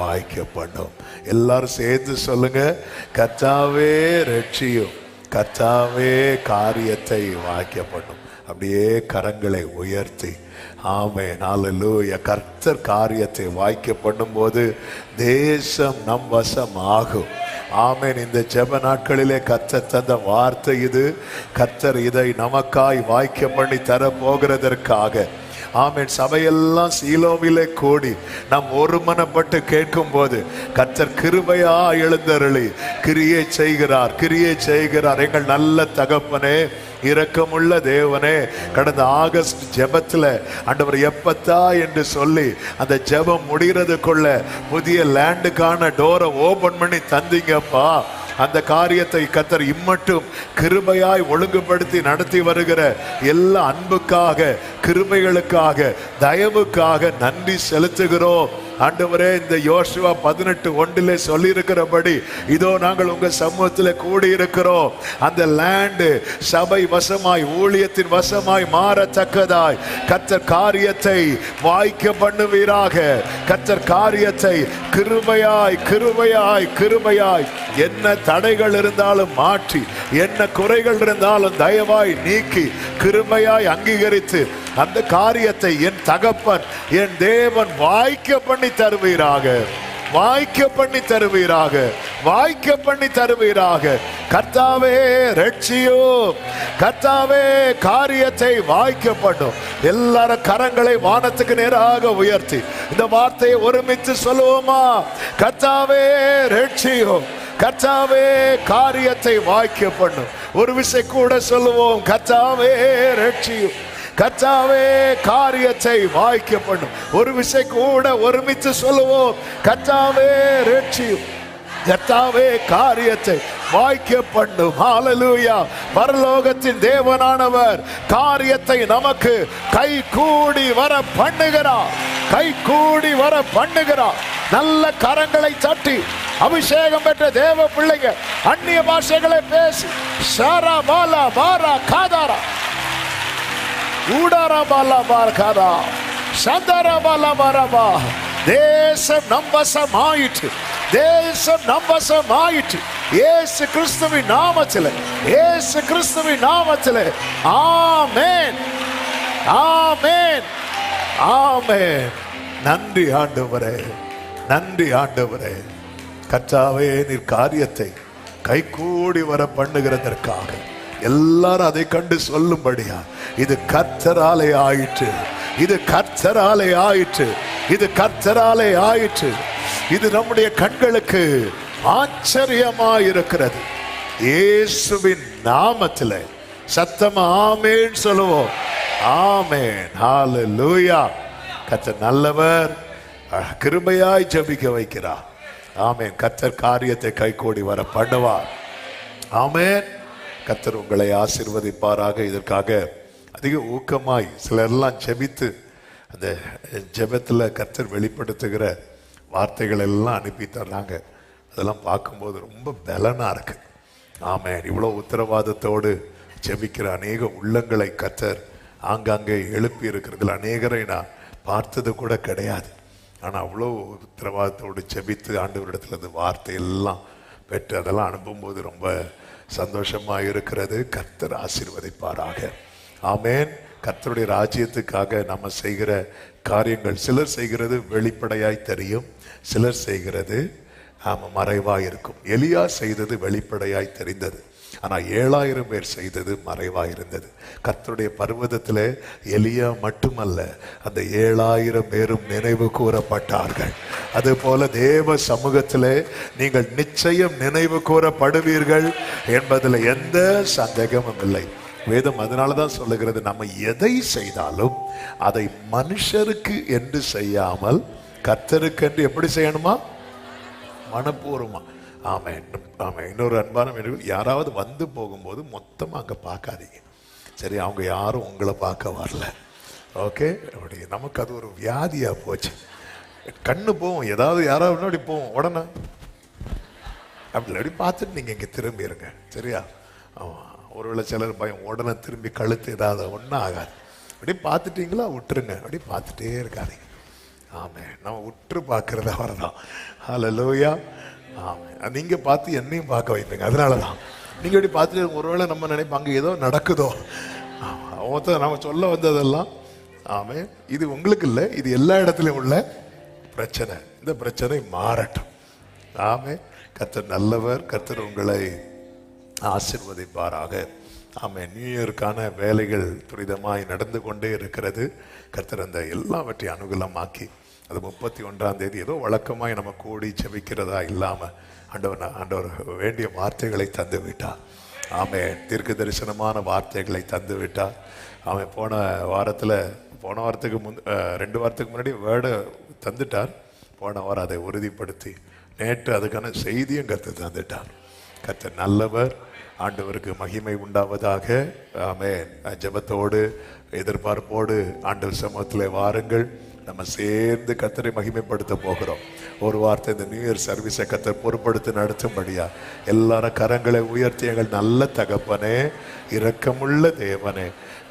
வாய்க்கப்படும். பண்ணும் எல்லாரும் சேர்ந்து சொல்லுங்க கத்தாவே ரட்சியும் கத்தாவே காரியத்தை வாய்க்கப்படும். அப்படியே கரங்களை உயர்த்தி ஆமே நாலலூய கர்த்தர் காரியத்தை வாய்க்க பண்ணும்போது தேசம் நம் வசம் ஆகும் ஆமேன் இந்த ஜெப நாட்களிலே கர்த்தர் தந்த வார்த்தை இது. கர்த்தர் இதை நமக்காய் வாய்க்க பண்ணி தர போகிறதற்காக ஆமேன். சபையெல்லாம் சீலோவிலே கூடி நாம் ஒருமனப்பட்டு கேட்கும் போது கத்தர் கிருபையா எழுந்தருளி. கிரியை செய்கிறார் கிரியை செய்கிறார். எங்கள் நல்ல தகப்பனே இரக்கமுள்ள தேவனே கடந்த ஆகஸ்ட் ஜெபத்துல ஆண்டவர் எப்பத்தா என்று சொல்லி அந்த ஜெபம் முடிகிறதுக்குள்ள புதிய லேண்டுக்கான டோரை ஓபன் பண்ணி தந்தீங்கப்பா. அந்த காரியத்தை கத்தர் இம்மட்டும் கிருபையாய் ஒழுங்குபடுத்தி நடத்தி வருகிற எல்லா அன்புக்காக கிருமைகளுக்காக தயவுக்காக நன்றி செலுத்துகிறோம். ஆண்டவரே இந்த யோசுவா பதினெட்டு ஒன்றிலே சொல்லியிருக்கிறபடி இதோ நாங்கள் உங்கள் சமூகத்தில் கூடி இருக்கிறோம் அந்த லேண்டு சபை வசமாய் ஊழியத்தின் வசமாய் மாறத்தக்கதாய் கத்தர் காரியத்தை வாய்க்க பண்ணுவீராக. கத்தர் காரியத்தை கிருபையாய் கிருபையாய் கிருபையாய் என்ன தடைகள் இருந்தாலும் மாற்றி என்ன குறைகள் இருந்தாலும் தயவாய் நீக்கி கிருபையாய் அங்கீகரித்து அந்த காரியத்தை என் தகப்பன் என் தேவன் வாய்க்க பண்ணி தருவீராக. வாய்க்க பண்ணி தருவீராக. வாய்க்க பண்ணி தருவீராக. கர்த்தாவே ரட்சியோ கர்த்தாவே காரியத்தை வாய்க்கப்படும் எல்லாரும் கரங்களை வானத்துக்கு நேராக உயர்த்தி. இந்த வார்த்தையை ஒருமித்து சொல்லுவோமா? கர்த்தாவே ரட்சியோ கர்த்தாவே காரியத்தை வாய்க்க பண்ணும். ஒரு விசை கூட சொல்லுவோம். கர்த்தாவே ரட்சியும் கச்சாவே காரியத்தை வாய்க்க பண்ணும் ஒரு விசை கூட ஒருமித்து சொல்லுவோம். கர்த்தாவே ரட்சியும். கத்தாவே காரியத்தை வாய்க்க பண்ணும் ஹalleluya பரலோகத்தின் தேவனானவர் காரியத்தை நமக்கு கை கூடி வர பண்ணுகிறார். கை கூடி வர பண்ணுகிறார். நல்ல கரங்களை தட்டி அபிஷேகம் பெற்ற தேவ பிள்ளைங்க அந்நிய பாஷைகளை பேசி சாரா பாலா பாரா காதாரா. ஊடாரா பாலா தேசம் நம்பசமாயிற்று. தேசம் நம்பசமாயிற்று. ஏசு கிறிஸ்துவின் நாமத்தில் ஏசு கிறிஸ்துவின் நாமத்தில். ஆமேன். ஆமேன். ஆமேன். நன்றி ஆண்டவரே. நன்றி ஆண்டவரே. கற்றாவே நீர் காரியத்தை கைகூடி வர பண்ணுகிறதற்காக எல்லாரும் அதை கண்டு சொல்லும்படியா? இது கர்த்தராலே ஆயிற்று. இது கர்த்தராலே ஆயிற்று. இது கர்த்தராலே ஆயிற்று. இது நம்முடைய கண்களுக்கு ஆச்சரியமா இருக்கிறது இயேசுவின் நாமத்தில் சத்தமா ஆமேன் சொல்லுவோம். ஆமேன். லூயா கர்த்தர் நல்லவர். கிருமையாய் கிருபையாய் ஜெபிக்க வைக்கிறார். ஆமேன். கர்த்தர் காரியத்தை கைகூடி வர பண்ணுவார் ஆமேன். கத்தர் உங்களை ஆசிர்வதிப்பாராக. இதற்காக அதிக ஊக்கமாய் சிலர்லாம் ஜெபித்து அந்த ஜெபத்தில் கத்தர் வெளிப்படுத்துகிற வார்த்தைகள் எல்லாம் அனுப்பி தர்றாங்க. அதெல்லாம் பார்க்கும்போது ரொம்ப பலனாக இருக்குது ஆமென். இவ்வளோ உத்தரவாதத்தோடு ஜெபிக்கிற அநேக உள்ளங்களை கத்தர் ஆங்காங்கே எழுப்பி இருக்கிறதுல அநேகரை நான் பார்த்தது கூட கிடையாது. ஆனால் அவ்வளோ உத்தரவாதத்தோடு ஜெபித்து ஆண்டவரிடத்துல இந்த வார்த்தை எல்லாம் பெற்று அதெல்லாம் அனுப்பும்போது ரொம்ப சந்தோஷமாக இருக்கிறது கர்த்தர் ஆசீர்வதிப்பாராக. ஆமேன். கர்த்தருடைய ராஜ்யத்துக்காக நம்ம செய்கிற காரியங்கள் சிலர் செய்கிறது வெளிப்படையாய் தெரியும் சிலர் செய்கிறது ஆமாம் மறைவாக இருக்கும் எலியா செய்தது வெளிப்படையாய் தெரிந்தது. ஆனா ஏழாயிரம் பேர் செய்தது மறைவாக இருந்தது கத்தருடைய பர்வதத்திலே எலியா மட்டுமல்ல அந்த ஏழாயிரம் பேரும் நினைவு கூறப்பட்டார்கள். அது போல தேவ சமூகத்திலே நீங்கள் நிச்சயம் நினைவு கூறப்படுவீர்கள் என்பதில் எந்த சந்தேகமும் இல்லை. வேதம் அதனால தான் சொல்லுகிறது நம்ம எதை செய்தாலும் அதை மனுஷருக்கு என்று செய்யாமல் கத்தருக்கு என்று எப்படி செய்யணுமா? மனப்பூர்வமா. ஆமா ஆமாம் இன்னொரு அன்பான மீனவர்கள் யாராவது வந்து போகும்போது மொத்தமாக அங்கே பார்க்காதீங்க. சரி அவங்க யாரும் உங்களை பார்க்க வரல. ஓகே? அப்படி நமக்கு அது ஒரு வியாதியாக போச்சு. கண்ணு போவோம். ஏதாவது யாராவது அப்படி போவோம். உடனே. அப்படி அப்படி பார்த்துட்டு நீங்கள் இங்கே திரும்பிடுங்க சரியா? ஆமாம் ஒருவேளை சிலர் பயம். உடனே திரும்பி கழுத்து ஏதாவது ஒன்றும் ஆகாது. அப்படி பார்த்துட்டிங்களா? விட்டுருங்க. அப்படி பார்த்துட்டே இருக்காதீங்க. ஆமே நம்ம உற்று பார்க்கறது அவர்தான். லோயா ஆமே நீங்க பார்த்து என்னையும் பார்க்க வைப்பீங்க. அதனால தான் நீங்க இப்படி பார்த்துட்டு ஒருவேளை நம்ம நினைப்பாங்க ஏதோ நடக்குதோ. மொத்தம் நம்ம சொல்ல வந்ததெல்லாம் ஆமே இது உங்களுக்கு இல்லை. இது எல்லா இடத்துலையும் உள்ள பிரச்சனை. இந்த பிரச்சனை மாறட்டும். ஆமே கத்தர் நல்லவர். கத்தர் உங்களை ஆசிர்வதிப்பாராக. ஆமாம் நியூ இயருக்கான வேலைகள் துரிதமாய் நடந்து கொண்டே இருக்கிறது. கர்த்தர் அந்த எல்லாவற்றையும் அனுகூலமாக்கி அது முப்பத்தி ஒன்றாம் தேதி ஏதோ வழக்கமாய் நம்ம கூடி செபிக்கிறதா இல்லாமல் ஆண்டவர் ஆண்டவர் வேண்டிய வார்த்தைகளை தந்து விட்டார். ஆமே தீர்க்க தரிசனமான வார்த்தைகளை தந்து விட்டார். அவன் போன வாரத்தில் போன வாரத்துக்கு முன் ரெண்டு வாரத்துக்கு முன்னாடி வேர்டை தந்துட்டார். போன வாரம் அதை உறுதிப்படுத்தி நேற்று அதுக்கான செய்தியும் கற்று தந்துட்டார். கர்த்தர் நல்லவர் ஆண்டவருக்கு மகிமை உண்டாவதாக. ஆமே ஜெபத்தோடு எதிர்பார்ப்போடு ஆண்டவர் சமூகத்தில் வாருங்கள். நம்ம சேர்ந்து கத்தரை மகிமைப்படுத்த போகிறோம். ஒரு வார்த்தை இந்த நியூ இயர் சர்வீஸை கத்தர் பொருட்படுத்தி நடத்தும்படியா? எல்லாரும் கரங்களை உயர்த்தி எங்கள் நல்ல தகப்பனே இரக்கமுள்ள தேவனே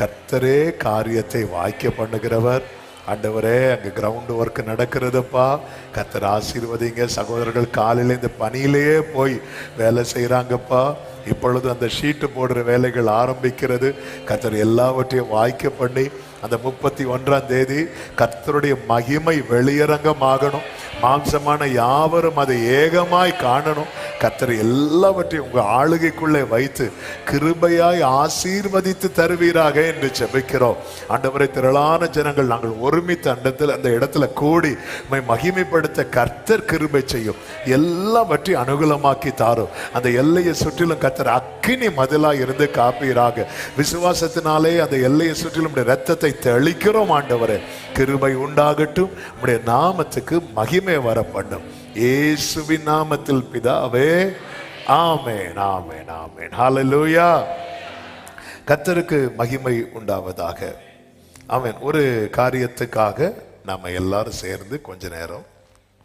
கத்தரே காரியத்தை வாய்க்க பண்ணுகிறவர். ஆண்டவரே அங்கே கிரவுண்டு ஒர்க் நடக்கிறதுப்பா. கத்தர் ஆசீர்வதிங்க. சகோதரர்கள் காலையில் இந்த பணியிலேயே போய் வேலை செய்கிறாங்கப்பா இப்பொழுது அந்த ஷீட்டு போடுற வேலைகள் ஆரம்பிக்கிறது. கத்தர் எல்லாவற்றையும் வாய்க்க பண்ணி அந்த முப்பத்தி ஒன்றாம் தேதி கத்தருடைய மகிமை வெளியரங்கமாகணும். மாம்சமான யாவரும் அதை ஏகமாய் காணணும். கத்தர் எல்லாவற்றையும் உங்கள் ஆளுகைக்குள்ளே வைத்து கிருபையாய் ஆசீர்வதித்து தருவீராக என்று ஜெபிக்கிறோம். ஆண்டவரை திரளான ஜனங்கள் நாங்கள் ஒருமித்த அண்டத்தில் அந்த இடத்துல கூடி உம்மை மகிமைப்படுத்த கர்த்தர் கிருபை செய்யும். எல்லாவற்றையும் அனுகூலமாக்கி தாரும். அந்த எல்லையை சுற்றிலும் கர்த்தர் அக்கினி மதிலா இருந்து காப்பீராக. விசுவாசத்தினாலே அந்த எல்லையை சுற்றிலும் ரத்தத்தை தெளிக்கிறோம் ஆண்டவரே. கிருபை உண்டாகட்டும். நம்முடைய நாமத்துக்கு மகிமை வர பண்ணும் இயேசுவின் நாமத்தில் பிதாவே. ஆமேன் ஆமேன் ஆமேன். ஹalleluya கத்தருக்கு மகிமை உண்டாவதாக. ஆமேன். ஒரு காரியத்துக்காக நம்ம எல்லாரும் சேர்ந்து கொஞ்ச நேரம்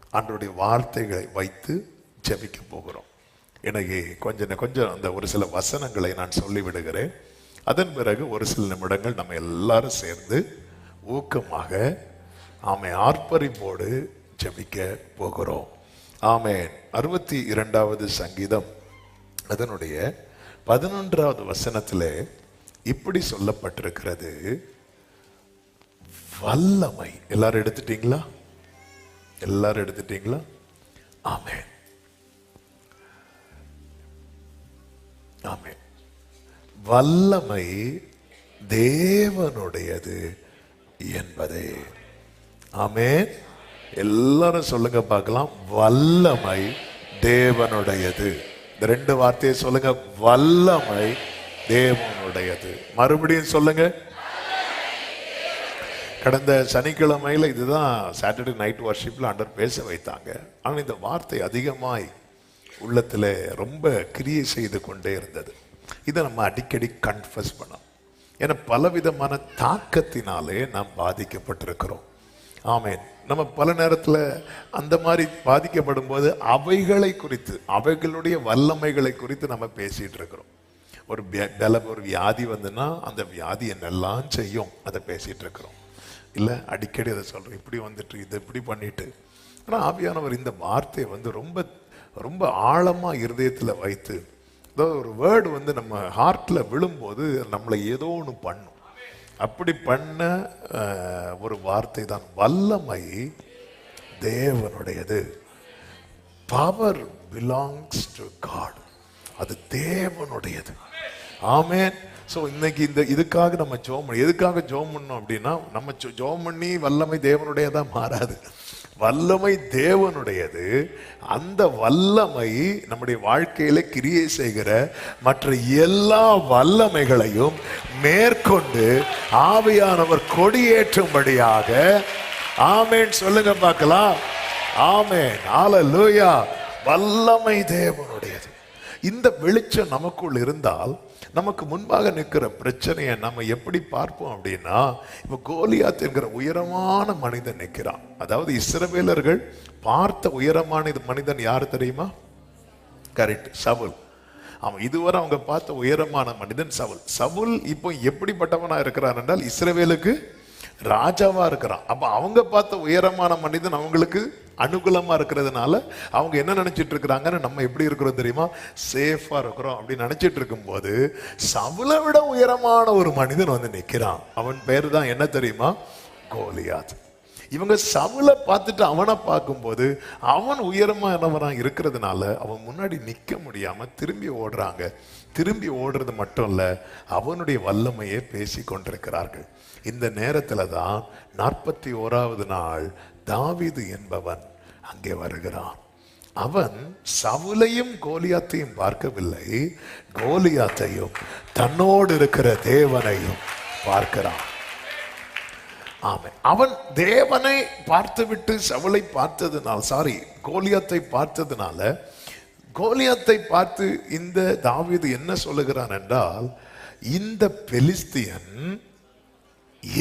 அன்றைய வார்த்தைகளை வைத்து ஜெபிக்க போகிறோம். எனக்கு கொஞ்சம் கொஞ்சம் அந்த ஒரு சில வசனங்களை நான் சொல்லி விடுகிறேன் அதன் பிறகு ஒரு சில நிமிடங்கள் நம்ம எல்லாரும் சேர்ந்து ஊக்கமாக ஆமை ஆர்ப்பரிப்போடு ஜெபிக்க போகிறோம். ஆமேன். அறுபத்தி இரண்டாவது சங்கீதம். அதனுடைய பதினொன்றாவது வசனத்தில் இப்படி சொல்லப்பட்டிருக்கிறது. வல்லமை. எல்லாரும் எடுத்துட்டீங்களா? எல்லாரும் எடுத்துட்டீங்களா? ஆமென். ஆமே வல்லமை தேவனுடையது என்பதே. ஆமேன். எல்லாரும் சொல்லுங்க பார்க்கலாம். வல்லமை தேவனுடையது. இந்த ரெண்டு வார்த்தையை சொல்லுங்க. வல்லமை தேவனுடையது. மறுபடியும் சொல்லுங்க. கடந்த சனிக்கிழமையில் இதுதான் சாட்டர்டே நைட் வர்ஷிப்பில் அண்டர் பேச வைத்தாங்க. ஆனால் இந்த வார்த்தை அதிகமாய் உள்ளத்தில் ரொம்ப கிரியை செய்து கொண்டே இருந்தது. இதை நம்ம அடிக்கடி கன்ஃபஸ் பண்ணோம் ஏன்னா பலவிதமான தாக்கத்தினாலே நாம் பாதிக்கப்பட்டிருக்கிறோம். ஆமேன். நம்ம பல நேரத்தில் அந்த மாதிரி பாதிக்கப்படும் போது அவைகளை குறித்து அவைகளுடைய வல்லமைகளை குறித்து நம்ம பேசிகிட்டு இருக்கிறோம். ஒரு பல ஒரு வியாதி வந்துன்னா அந்த வியாதி என்னெல்லாம் செய்யும் அதை பேசிகிட்டு இருக்கிறோம். இல்லை அடிக்கடி அதை சொல்கிறோம் இப்படி வந்துட்டு இதை இப்படி பண்ணிட்டு. ஆனால் ஆவியானவர் இந்த வார்த்தையை வந்து ரொம்ப ரொம்ப ஆழமாக இருதயத்தில் வைத்து அதாவது ஒரு வேர்டு வந்து நம்ம ஹார்ட்டில் விழும்போது நம்மளை ஏதோ ஒன்று பண்ணும். அப்படி பண்ண ஒரு வார்த்தை தான் வல்லமை தேவனுடையது. பவர் பிலாங்ஸ் டு காட் அது தேவனுடையது. ஆமேன் ஸோ இன்னைக்கு இந்த இதுக்காக நம்ம ஜோம் பண்ணி எதுக்காக ஜோம் பண்ணோம் அப்படின்னா நம்ம ஜோம் பண்ணி வல்லமை தேவனுடையதாக மாறாது. வல்லமை தேவனுடையது. அந்த வல்லமை நம்முடைய வாழ்க்கையில கிரியை செய்கிற மற்ற எல்லா வல்லமைகளையும் மேற்கொண்டு ஆவியானவர் கொடியேற்றும்படியாக ஆமேன். சொல்லுங்க பார்க்கலாம். ஆமேன். ஆல லூயா வல்லமை தேவனுடையது. இந்த வெளிச்சம் நமக்குள் இருந்தால் நமக்கு முன்பாக நிற்கிற பிரச்சனையை நம்ம எப்படி பார்ப்போம் அப்படின்னா இப்போ கோலியாத் என்கிற உயரமான மனிதன் நிற்கிறான். அதாவது இஸ்ரவேலர்கள் பார்த்த உயரமான இது மனிதன் யார் தெரியுமா? Correct Saul. அவன் இதுவரை அவங்க பார்த்த உயரமான மனிதன் சவுல். சவுல் இப்போ எப்படிப்பட்டவனா இருக்கிறான் என்றால் இஸ்ரவேலுக்கு ராஜாவா இருக்கிறான். அப்ப அவங்க பார்த்த உயரமான மனிதன் அவங்களுக்கு அனுகூலமா இருக்கிறதுனால அவங்க என்ன நினச்சிட்டு இருக்கிறாங்கன்னு நம்ம எப்படி இருக்கிறோம் தெரியுமா? சேஃபாக இருக்கிறோம் அப்படின்னு நினச்சிட்டு இருக்கும்போது சவுலை விட உயரமான ஒரு மனிதன் வந்து நிக்கிறான். அவன் பேர் தான் என்ன தெரியுமா? கோலியாத். இவங்க சவுளை பார்த்துட்டு அவனை பார்க்கும்போது அவன் உயரமானவனா இருக்கிறதுனால அவன் முன்னாடி நிற்க முடியாமல் திரும்பி ஓடுறாங்க. திரும்பி ஓடுறது மட்டும் இல்லை அவனுடைய வல்லமையை பேசி கொண்டிருக்கிறார்கள் இந்த நேரத்துல தான் நாற்பத்தி ஓராவது நாள் தாவீது என்பவன் அங்கே வருகிறான். அவன் சவுலையும் கோலியாத்தையும் பார்க்கவில்லை. கோலியாத்தையும் தன்னோடு இருக்கிற தேவனையும் பார்க்கிறான். ஆமை. அவன் தேவனை பார்த்துவிட்டு சவுளை பார்த்ததுனால் சாரி கோலியாத்தை பார்த்ததுனால கோலியாத்தை பார்த்து இந்த தாவீது என்ன சொல்லுகிறான் என்றால் இந்த பெலிஸ்தியன்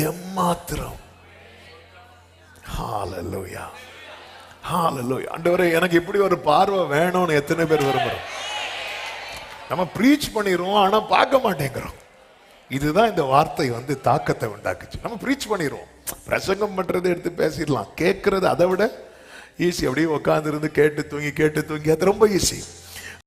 எம்மாத்திரம் ஹாலலூயா ஹாலலூயா ஆண்டவரே எனக்கு இப்படி ஒரு பார்வை வேணும்னு எத்தனை பேர் விரும்புகிறோம் நம்ம ப்ரீச் பண்ணிடுவோம் ஆனா பார்க்க மாட்டேங்கிறோம். இதுதான் இந்த வார்த்தை வந்து தாக்கத்தை உண்டாக்குச்சு. நம்ம ப்ரீச் பண்ணிடுவோம். பிரசங்கம் பண்றதை எடுத்து பேசிடலாம். கேட்கறது அதை விட ஈஸி அப்படியே உட்காந்துருந்து கேட்டு தூங்கி கேட்டு தூங்கி அது ரொம்ப ஈஸி